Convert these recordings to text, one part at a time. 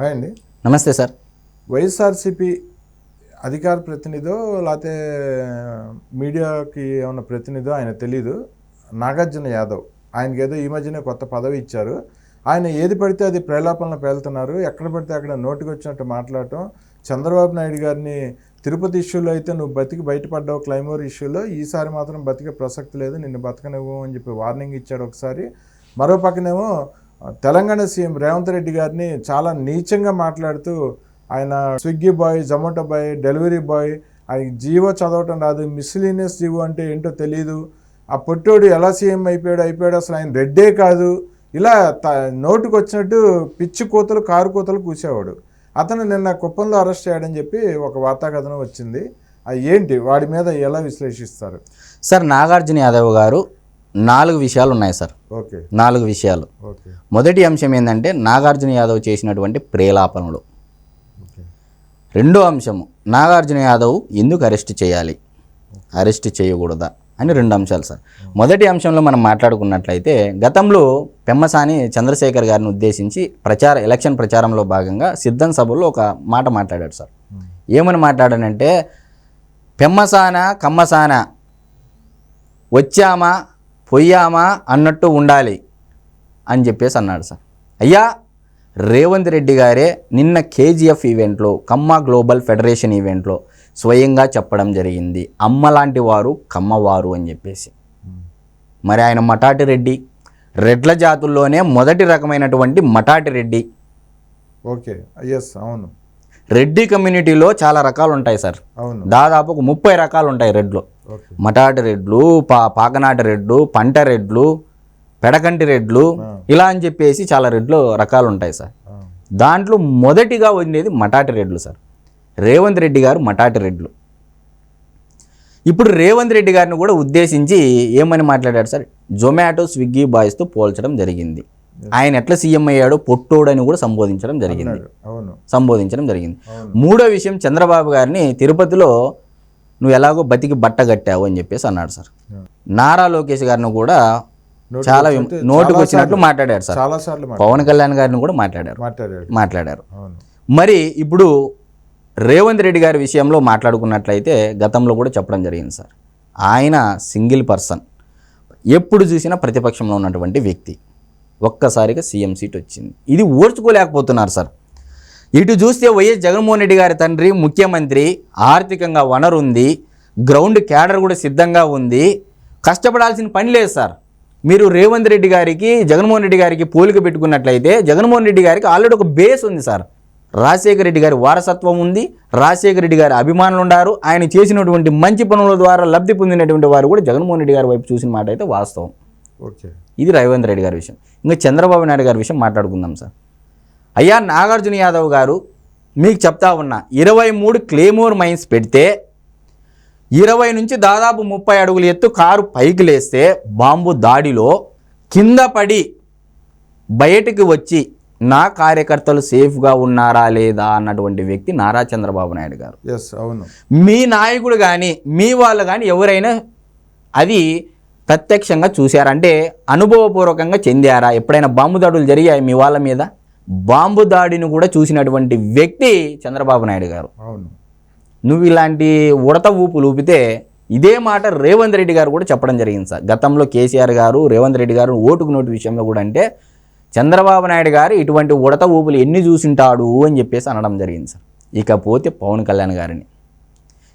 Hi అండి. నమస్తే sir. YSRCP అధికార ప్రతినిధో లేకపోతే మీడియాకి ఏమన్నా ప్రతినిధో ఆయన తెలీదు. నాగార్జున యాదవ్. ఆయనకి ఏదో ఈ మధ్యనే కొత్త పదవి ఇచ్చారు. ఆయన ఏది పడితే అది ప్రేలాపనలు పేలుతున్నారు. ఎక్కడ పడితే అక్కడ నోటికి వచ్చినట్టు మాట్లాడటం. చంద్రబాబు నాయుడు గారిని తిరుపతి ఇష్యూలో అయితే నువ్వు బతికి బయటపడ్డావు. క్లైమోర్ ఇష్యూలో ఈసారి మాత్రం బతికే ప్రసక్తి లేదు. నిన్ను బతకనివ్వు అని చెప్పి వార్నింగ్ ఇచ్చాడు ఒకసారి. మరో పక్కనేమో తెలంగాణ సీఎం రేవంత్ రెడ్డి గారిని చాలా నీచంగా మాట్లాడుతూ ఆయన Swiggy boy Zomato boy delivery boy ఆయన జీవో చదవటం రాదు మిస్లీనియస్ జీవో అంటే ఏంటో తెలియదు ఆ పొట్టోడు ఎలా సీఎం అయిపోయాడు అయిపోయాడు అసలు ఆయన రెడ్డే కాదు. ఇలా త నోటుకు వచ్చినట్టు పిచ్చి కోతలు కారు కోతలు కూసేవాడు. అతను నిన్న కుప్పంలో అరెస్ట్ చేయడని చెప్పి ఒక వార్తాకథనం వచ్చింది. అది ఏంటి? వాడి మీద ఎలా విశ్లేషిస్తారు? సార్ నాగార్జున యాదవ్ గారు నాలుగు విషయాలు ఉన్నాయి సార్. నాలుగు విషయాలు. మొదటి అంశం ఏంటంటే నాగార్జున యాదవ్ చేసినటువంటి ప్రేలాపనలు. రెండో అంశము నాగార్జున యాదవ్ ఎందుకు అరెస్ట్ చేయాలి? అరెస్ట్ చేయకూడదా? అని రెండు అంశాలు సార్. మొదటి అంశంలో మనం మాట్లాడుకున్నట్లయితే గతంలో పెమ్మసాని చంద్రశేఖర్ గారిని ఉద్దేశించి ప్రచార ఎలక్షన్ ప్రచారంలో భాగంగా సిద్ధం సభలో ఒక మాట మాట్లాడాడు సార్. ఏమని మాట్లాడానంటే పెమ్మసాన కమ్మసాన వచ్చామా పొయ్యామా అన్నట్టు ఉండాలి అని చెప్పేసి అన్నాడు సార్. అయ్యా రేవంత్ రెడ్డి గారే నిన్న కేజీఎఫ్ ఈవెంట్లో కమ్మ గ్లోబల్ ఫెడరేషన్ ఈవెంట్లో స్వయంగా చెప్పడం జరిగింది. అమ్మ లాంటి వారు కమ్మవారు అని చెప్పేసి. మరి ఆయన మటాటి రెడ్డి రెడ్ల జాతుల్లోనే మొదటి రకమైనటువంటి మటాటి రెడ్డి. ఓకే ఎస్ అవును. రెడ్డి కమ్యూనిటీలో చాలా రకాలు ఉంటాయి సార్. అవును. దాదాపు ఒక ముప్పై రకాలు ఉంటాయి రెడ్లు. మటాటి రెడ్లు పా పాకనాటి రెడ్లు పంట రెడ్లు పెడకంటి రెడ్లు ఇలా అని చెప్పేసి చాలా రెడ్లు రకాలు ఉంటాయి సార్ దాంట్లో మొదటిగా ఉండేది మటాటి రెడ్లు సార్. రేవంత్ రెడ్డి గారు మటాటి రెడ్లు. ఇప్పుడు రేవంత్ రెడ్డి గారిని కూడా ఉద్దేశించి ఏమని మాట్లాడాడు సార్? జొమాటో స్విగ్గీ బాయ్స్తో పోల్చడం జరిగింది. ఆయన ఎట్లా సీఎం అయ్యాడో పొట్టోడని కూడా సంబోధించడం జరిగింది. సంబోధించడం జరిగింది. మూడో విషయం చంద్రబాబు గారిని తిరుపతిలో నువ్వు ఎలాగో బతికి బట్ట కట్టావు అని చెప్పేసి అన్నాడు సార్. నారా లోకేష్ గారిని కూడా చాలా నోటుకు వచ్చినట్లు మాట్లాడారు సార్. పవన్ కళ్యాణ్ గారిని కూడా మాట్లాడారు. మాట్లాడారు. మరి ఇప్పుడు రేవంత్ రెడ్డి గారి విషయంలో మాట్లాడుకున్నట్లయితే గతంలో కూడా చెప్పడం జరిగింది సార్. ఆయన సింగిల్ పర్సన్. ఎప్పుడు చూసినా ప్రతిపక్షంలో ఉన్నటువంటి వ్యక్తి. ఒక్కసారిగా సీఎం సీట్ వచ్చింది. ఇది ఓర్చుకోలేకపోతున్నారు సార్. ఇటు చూస్తే వైఎస్ జగన్మోహన్ రెడ్డి గారి తండ్రి ముఖ్యమంత్రి ఆర్థికంగా వనరు ఉంది గ్రౌండ్ క్యాడర్ కూడా సిద్ధంగా ఉంది. కష్టపడాల్సిన పని లేదు సార్. మీరు రేవంత్ రెడ్డి గారికి జగన్మోహన్ రెడ్డి గారికి పోలిక పెట్టుకున్నట్లయితే జగన్మోహన్ రెడ్డి గారికి ఆల్రెడీ ఒక బేస్ ఉంది సార్. రాజశేఖర రెడ్డి గారి వారసత్వం ఉంది రాజశేఖర రెడ్డి గారి అభిమానులు ఉన్నారు ఆయన చేసినటువంటి మంచి పనుల ద్వారా లబ్ధి పొందినటువంటి వారు కూడా జగన్మోహన్ రెడ్డి గారి వైపు చూసిన మాట అయితే వాస్తవం. ఓకే. ఇది రేవంత్ రెడ్డి గారి విషయం. ఇంకా చంద్రబాబు నాయుడు గారి విషయం మాట్లాడుకుందాం సార్. అయ్యా నాగార్జున యాదవ్ గారు మీకు చెప్తా ఉన్నా ఇరవై మూడు క్లేమోర్ మైన్స్ పెడితే ఇరవై నుంచి దాదాపు ముప్పై అడుగుల ఎత్తు కారు పైకి లేస్తే బాంబు దాడిలో కింద పడి బయటికి వచ్చి నా కార్యకర్తలు సేఫ్గా ఉన్నారా లేదా అన్నటువంటి వ్యక్తి నారా చంద్రబాబు నాయుడు గారు. ఎస్ అవును. మీ నాయకుడు కానీ మీ వాళ్ళు కానీ ఎవరైనా అది ప్రత్యక్షంగా చూశారంటే అనుభవపూర్వకంగా చెందారా? ఎప్పుడైనా బాంబు దాడులు జరిగాయి మీ వాళ్ళ మీద? బాంబు దాడిని కూడా చూసినటువంటి వ్యక్తి చంద్రబాబు నాయుడు గారు. అవును. నువ్వు ఇలాంటి ఉడత ఊపులు ఊపితే ఇదే మాట రేవంత్ రెడ్డి గారు కూడా చెప్పడం జరిగింది సార్. గతంలో కేసీఆర్ గారు రేవంత్ రెడ్డి గారు ఓటుకు నోటు విషయంలో కూడా అంటే చంద్రబాబు నాయుడు గారు ఇటువంటి ఉడత ఊపులు ఎన్ని చూసింటాడు అని చెప్పేసి అనడం జరిగింది సార్. ఇకపోతే పవన్ కళ్యాణ్ గారిని.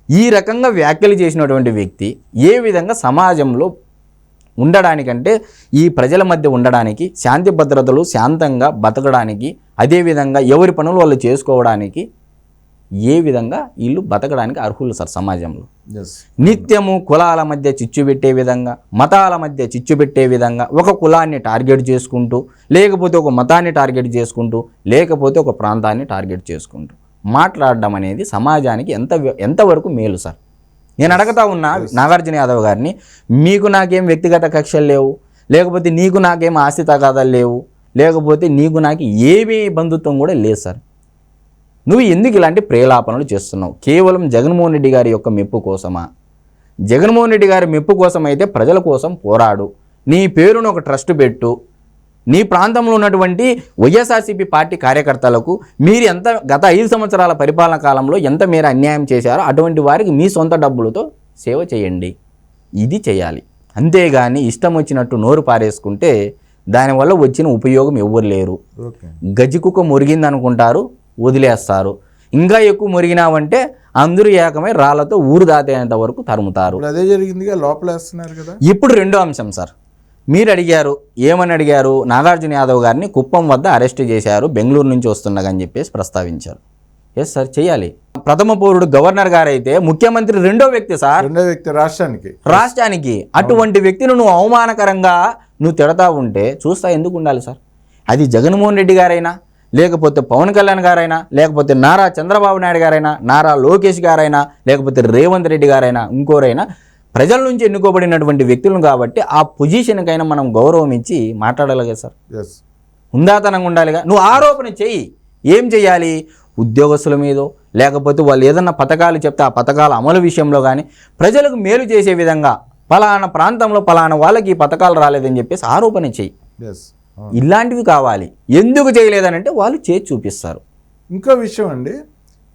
ఈ రకంగా వ్యాఖ్యలు చేసినటువంటి వ్యక్తి ఏ విధంగా సమాజంలో ఉండడానికంటే ఈ ప్రజల మధ్య ఉండడానికి శాంతి భద్రతలు శాంతంగా బతకడానికి అదేవిధంగా ఎవరి పనులు వాళ్ళు చేసుకోవడానికి ఏ విధంగా వీళ్ళు బతకడానికి అర్హులు సార్ సమాజంలో? నిత్యము కులాల మధ్య చిచ్చు పెట్టే విధంగా మతాల మధ్య చిచ్చు పెట్టే విధంగా ఒక కులాన్ని టార్గెట్ చేసుకుంటూ లేకపోతే ఒక మతాన్ని టార్గెట్ చేసుకుంటూ లేకపోతే ఒక ప్రాంతాన్ని టార్గెట్ చేసుకుంటూ మాట్లాడడం అనేది సమాజానికి ఎంత ఎంతవరకు మేలు సార్? నేను అడగతా ఉన్నా నాగార్జున యాదవ్ గారిని మీకు నాకేం వ్యక్తిగత కక్షలు లేవు? లేకపోతే నీకు నాకేం ఆస్తి తగాదాలు లేవు? లేకపోతే నీకు నాకు ఏమీ బంధుత్వం కూడా లేదు సార్. నువ్వు ఎందుకు ఇలాంటి ప్రేలాపనలు చేస్తున్నావు? కేవలం జగన్మోహన్ రెడ్డి గారి యొక్క మెప్పు కోసమా? జగన్మోహన్ రెడ్డి గారి మెప్పు కోసం అయితే ప్రజల కోసం పోరాడు. నీ పేరును ఒక ట్రస్ట్ పెట్టు. నీ ప్రాంతంలో ఉన్నటువంటి వైఎస్ఆర్సీపీ పార్టీ కార్యకర్తలకు మీరు ఎంత గత ఐదు సంవత్సరాల పరిపాలన కాలంలో ఎంత మేర అన్యాయం చేశారో అటువంటి వారికి మీ సొంత డబ్బులతో సేవ చేయండి. ఇది చేయాలి. అంతేగాని ఇష్టం వచ్చినట్టు నోరు పారేసుకుంటే దానివల్ల వచ్చిన ఉపయోగం ఎవ్వరు లేరు. ఓకే. గజికుక్క మురిగింది అనుకుంటారు వదిలేస్తారు. ఇంకా ఎక్కువ మురిగినావంటే అందరూ ఏకమై రాళ్ళతో ఊరు దాటేంత వరకు తరుముతారు. అదే జరిగిందిగా లోపలేస్తున్నారు కదా. ఇప్పుడు రెండో అంశం సార్. మీరు అడిగారు ఏమని అడిగారు? నాగార్జున యాదవ్ గారిని కుప్పం వద్ద అరెస్ట్ చేశారు బెంగళూరు నుంచి వస్తుండగని చెప్పేసి ప్రస్తావించారు. ఎస్ సార్ చేయాలి. ప్రథమ పౌరుడు గవర్నర్ గారైతే ముఖ్యమంత్రి రెండో వ్యక్తి సార్ రెండో వ్యక్తి రాష్ట్రానికి. రాష్ట్రానికి. అటువంటి వ్యక్తిని నువ్వు అవమానకరంగా నువ్వు తిడతా ఉంటే చూస్తా ఎందుకు ఉండాలి సార్ అది జగన్మోహన్ రెడ్డి గారైనా లేకపోతే పవన్ కళ్యాణ్ గారైనా లేకపోతే నారా చంద్రబాబు నాయుడు గారైనా నారా లోకేష్ గారైనా లేకపోతే రేవంత్ రెడ్డి గారైనా ఇంకోరైనా ప్రజల నుంచి ఎన్నుకోబడినటువంటి వ్యక్తులను కాబట్టి ఆ పొజిషన్కైనా మనం గౌరవం ఇచ్చి మాట్లాడాలి కదా సార్. ఎస్ హుందాతనంగా ఉండాలిగా. నువ్వు ఆరోపణ చెయ్యి. ఏం చేయాలి ఉద్యోగస్తుల మీదో లేకపోతే వాళ్ళు ఏదన్నా పథకాలు చెప్తే ఆ పథకాల అమలు విషయంలో కానీ ప్రజలకు మేలు చేసే విధంగా పలానా ప్రాంతంలో పలానా వాళ్ళకి ఈ పథకాలు రాలేదని చెప్పేసి ఆరోపణ చెయ్యి. ఇలాంటివి కావాలి. ఎందుకు చేయలేదనంటే వాళ్ళు చేసి చూపిస్తారు. ఇంకో విషయం అండి.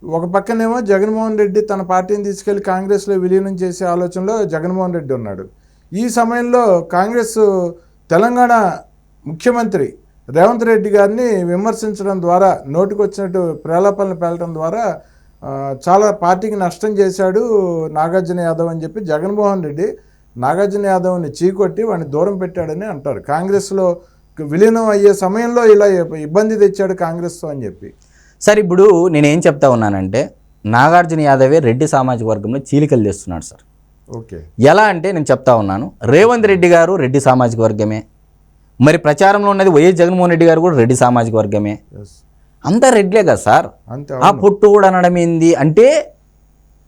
ఒక పక్కనేమో జగన్మోహన్ రెడ్డి తన పార్టీని తీసుకెళ్ళి కాంగ్రెస్లో విలీనం చేసే ఆలోచనలో జగన్మోహన్ రెడ్డి ఉన్నాడు. ఈ సమయంలో కాంగ్రెస్ తెలంగాణ ముఖ్యమంత్రి రేవంత్ రెడ్డి గారిని విమర్శించడం ద్వారా నోటికొచ్చినట్టు ప్రేలాపనలు పేలటం ద్వారా చాలా పార్టీకి నష్టం చేశాడు నాగార్జున యాదవ్ అని చెప్పి జగన్మోహన్ రెడ్డి నాగార్జున యాదవ్ని చీకొట్టి వాడిని దూరం పెట్టాడని అంటారు. కాంగ్రెస్లో విలీనం అయ్యే సమయంలో ఇలా ఇబ్బంది తెచ్చాడు కాంగ్రెస్తో అని చెప్పి. సార్ ఇప్పుడు నేనేం చెప్తా ఉన్నానంటే నాగార్జున యాదవే రెడ్డి సామాజిక వర్గంలో చీలికలు తెస్తున్నాడు సార్. ఓకే. ఎలా అంటే నేను చెప్తా ఉన్నాను రేవంత్ రెడ్డి గారు రెడ్డి సామాజిక వర్గమే. మరి ప్రచారంలో ఉన్నది వైఎస్ జగన్మోహన్ రెడ్డి గారు కూడా రెడ్డి సామాజిక వర్గమే. అంతా రెడ్లే కదా సార్? ఆ పొట్టు కూడా అనడం ఏంది? అంటే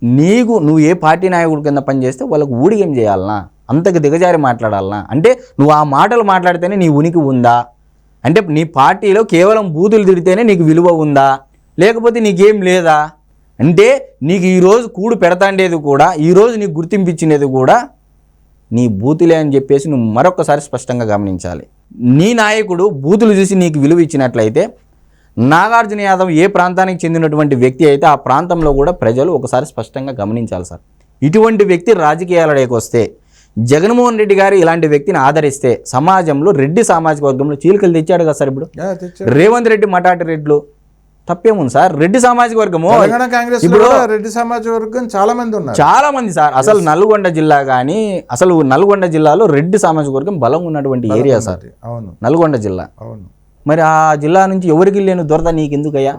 నీకు నువ్వు ఏ పార్టీ నాయకుడి కింద పనిచేస్తే వాళ్ళకు ఊడిగం చేయాలనా? అంతకు దిగజారి మాట్లాడాలనా? అంటే నువ్వు ఆ మాటలు మాట్లాడితేనే నీ ఉనికి ఉందా? అంటే నీ పార్టీలో కేవలం బూతులు తిడితేనే నీకు విలువ ఉందా? లేకపోతే నీకేం లేదా? అంటే నీకు ఈరోజు కూడు పెడతాండేది కూడా ఈరోజు నీకు గుర్తింపించినది కూడా నీ బూతులే అని చెప్పేసి నువ్వు మరొకసారి స్పష్టంగా గమనించాలి. నీ నాయకుడు బూతులు చూసి నీకు విలువ ఇచ్చినట్లయితే నాగార్జున యాదవ్ ఏ ప్రాంతానికి చెందినటువంటి వ్యక్తి అయితే ఆ ప్రాంతంలో కూడా ప్రజలు ఒకసారి స్పష్టంగా గమనించాలి సార్. ఇటువంటి వ్యక్తి రాజకీయాలలోకి వస్తే జగన్మోహన్ రెడ్డి గారు ఇలాంటి వ్యక్తిని ఆదరిస్తే సమాజంలో రెడ్డి సామాజిక వర్గంలో చీలికలు తెచ్చాడు కదా సార్ ఇప్పుడు? రేవంత్ రెడ్డి మటాటి రెడ్లు. తప్పేముంది సార్? రెడ్డి సామాజిక వర్గము? ఇప్పుడు రెడ్డి సమాజ వర్గం చాలా మంది ఉన్నారు. చాలా మంది సార్. అసలు నల్గొండ జిల్లా కానీ అసలు నల్గొండ జిల్లాలో రెడ్డి సామాజిక వర్గం బలం ఉన్నటువంటి ఏరియా సార్. అవును. నల్గొండ జిల్లా. అవును. మరి ఆ జిల్లా నుంచి ఎవరికి లేని దొరద నీకు ఎందుకయ్యా?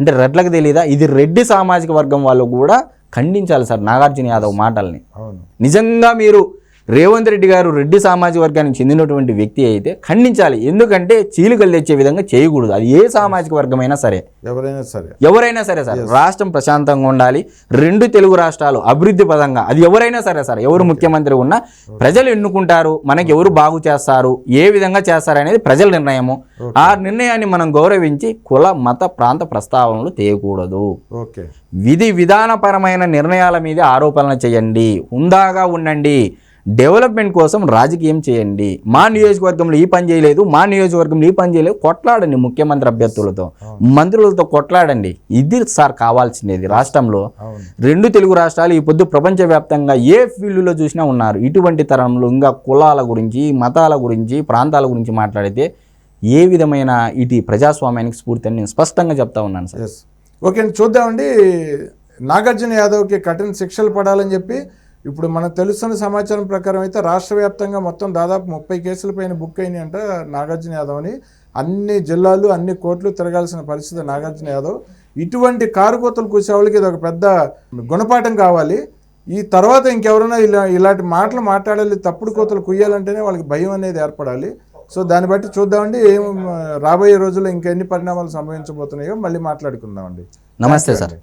అంటే రెడ్లకు తెలియదా ఇది రెడ్డి సామాజిక వర్గం వాళ్ళు కూడా ఖండించాలి సార్ నాగార్జున యాదవ్ మాటల్ని. నిజంగా మీరు రేవంత్ రెడ్డి గారు రెడ్డి సామాజిక వర్గానికి చెందినటువంటి వ్యక్తి అయితే ఖండించాలి. ఎందుకంటే చీలికలు తెచ్చే విధంగా చేయకూడదు. అది ఏ సామాజిక వర్గమైనా సరే. ఎవరైనా సరే. ఎవరైనా సరే సార్. రాష్ట్రం ప్రశాంతంగా ఉండాలి. రెండు తెలుగు రాష్ట్రాలు అభివృద్ధి పదంగా. అది ఎవరైనా సరే సార్. ఎవరు ముఖ్యమంత్రి ఉన్నా ప్రజలు ఎన్నుకుంటారు. మనకి ఎవరు బాగు చేస్తారు? ఏ విధంగా చేస్తారు అనేది ప్రజల నిర్ణయము. ఆ నిర్ణయాన్ని మనం గౌరవించి కుల మత ప్రాంత ప్రస్తావనలు తేయకూడదు. ఓకే విధి విధానపరమైన నిర్ణయాల మీద ఆరోపణలు చేయండి. హుందాగా ఉండండి. డెవలప్మెంట్ కోసం రాజకీయం చేయండి. మా నియోజకవర్గంలో ఈ పని చేయలేదు మా నియోజకవర్గంలో ఈ పని చేయలేదు. కొట్లాడండి ముఖ్యమంత్రి అభ్యర్థులతో. మంత్రులతో కొట్లాడండి. ఇది సార్ కావాల్సినది రాష్ట్రంలో. రెండు తెలుగు రాష్ట్రాలు ఈ పొద్దు ప్రపంచవ్యాప్తంగా ఏ ఫీల్డ్లో చూసినా ఉన్నారు. ఇటువంటి తరంలో ఇంకా కులాల గురించి మతాల గురించి ప్రాంతాల గురించి మాట్లాడితే ఏ విధమైన ఇటు ప్రజాస్వామ్యానికి స్ఫూర్తి అని నేను స్పష్టంగా చెప్తా ఉన్నాను సార్. ఓకే చూద్దామండి. నాగార్జున యాదవ్కి కఠిన శిక్షలు పడాలని చెప్పి ఇప్పుడు మనకు తెలుస్తున్న సమాచారం ప్రకారం అయితే రాష్ట్ర వ్యాప్తంగా మొత్తం దాదాపు ముప్పై కేసుల పైన బుక్ అయినాయి అంట నాగార్జున యాదవ్ని అన్ని జిల్లాలు అన్ని కోర్టులు తిరగాల్సిన పరిస్థితి నాగార్జున యాదవ్. ఇటువంటి కారుకోతలు కూసేవాళ్ళకి ఇది ఒక పెద్ద గుణపాఠం కావాలి. ఈ తర్వాత ఇంకెవరైనా ఇలా ఇలాంటి మాటలు మాట్లాడాలి తప్పుడు కోతలు కుయ్యాలంటేనే వాళ్ళకి భయం అనేది ఏర్పడాలి. సో దాన్ని బట్టి చూద్దామండి ఏం రాబోయే రోజుల్లో ఇంకెన్ని పరిణామాలు సంభవించబోతున్నాయో మళ్ళీ మాట్లాడుకుందామండి. నమస్తే సార్.